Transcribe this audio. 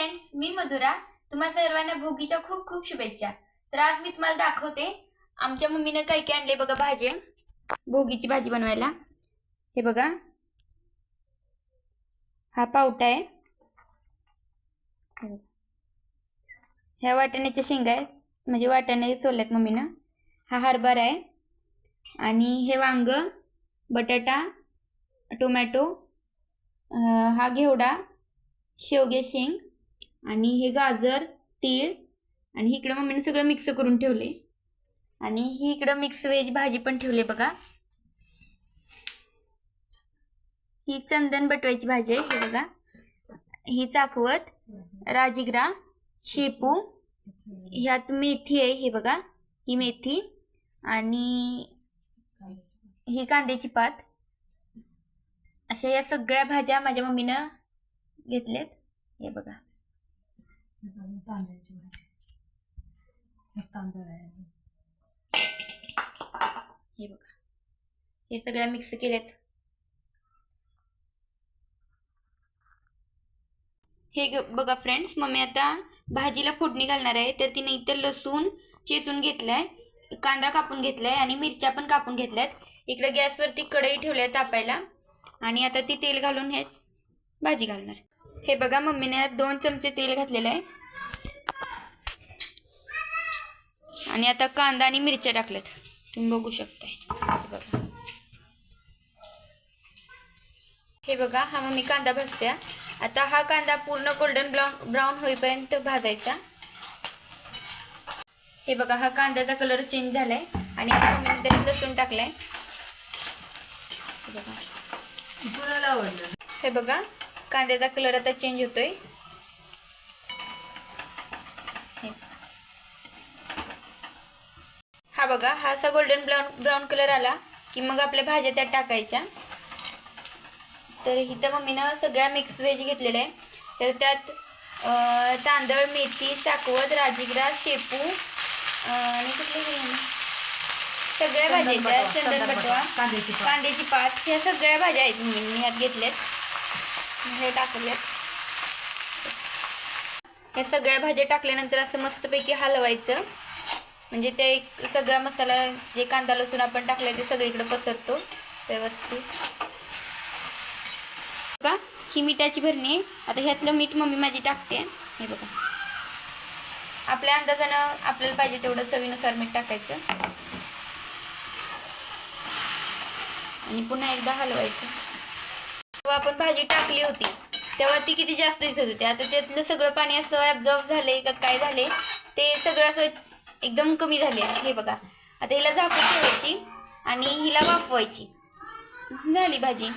Friends मी मधुरा तुम्हा सर्वांना भोगीच्या खूप खूप शुभेच्छा. तर आज मी तुम्हाला दाखवते आमच्या मम्मीनं काय काय आणले बघा भाजी. भोगीची भाजी बनवायला. हे बघा. हा पावटा आहे. ह्या वाटाण्याच्या शेंगा आहेत. म्हणजे वाटाणे सोलल्यात मम्मीनं. हा हरभरा आहे. आणि हे वांग बटाटा टोमॅटो हा घेवडा शेवगे शेंग आणि हे गाजर तीळ आणि इकडं मम्मीने सगळं मिक्स करून ठेवले. आणि ही इकडं मिक्स व्हेज भाजी पण ठेवली बघा. ही चंदन बटवायची भाजी आहे हे बघा. ही चाकवत राजिगरा शेपू ह्यात मेथी आहे हे बघा. ही मेथी आणि ही कांद्याची पात. अशा या सगळ्या भाज्या माझ्या मम्मीनं घेतल्यात. हे बघा. तांदळाची भाजी हे तांदूळ आहे अजून. हे बघा हे सगळ्या मिक्स केलेत. हे ग- बघा फ्रेंड्स मम्मी आता भाजीला फोडणी घालणार आहे. तर तिने इथं लसूण चेचून घेतलाय कांदा कापून घेतलाय आणि मिरच्या पण कापून घेतल्यात. इकडे गॅसवरती कढई ठेवल्या तापायला. आणि आता ती तेल घालून हे भाजी घालणार. हे बघा मम्मीने यात दोन चमचे तेल घातलेलं आहे. आणि आता कांदा आणि मिरच्या टाकल्यात. तुम्ही बघू शकताय. हे बघा. हे बघा हा मग मी कांदा भाजत्या. आता हा कांदा पूर्ण गोल्डन ब्राऊन ब्राऊन होईपर्यंत भाजायचा. हे बघा हा कांद्याचा कलर चेंज झालाय. आणि आता मम्मीने त्यात लसूण टाकलाय. हे बघा. कांद्याचा कलर आता चेंज होतोय. हे. बघा हा असा गोल्डन ब्राऊन ब्राऊन कलर आला की मग आपल्या भाज्या त्यात टाकायच्या. तर इथं मम्मीनं सगळ्या मिक्स व्हेज घेतलेल्या आहे. तर त्यात तांदळ मेथी चाकवत राजिगरा शेपू आणि कुठली सगळ्या भाज्या आहेत कांद्याची पात. ह्या सगळ्या भाज्या आहेत मी मी ह्यात घेतल्यात. हे टाकल्यात ह्या सगळ्या भाज्या टाकल्यानंतर असं मस्तपैकी हलवायचं. म्हणजे ते एक सगळा मसाला जे कांदा लसूण आपण टाकलाय ते सगळीकडे पसरतो व्यवस्थित. बघा ही मिठाची भरणी आहे. आता ह्यातलं मीठ मम्मी माझी टाकते. हे बघा. आपल्या अंदाजानं आपल्याला पाहिजे तेवढं चवीनुसार मीठ टाकायचं. आणि पुन्हा एकदा हलवायचं. आपण भाजी टाकली होती तेव्हा ती किती जास्त दिसत होती. आता त्यातलं सगळं पाणी असं ॲब्झॉर्ब झालंय का काय झाले ते सगळं असं एकदम कमी झाले हे बघा. आता हिला झाकून ठेवायची आणि हिला वाफवायची. झाली भाजी.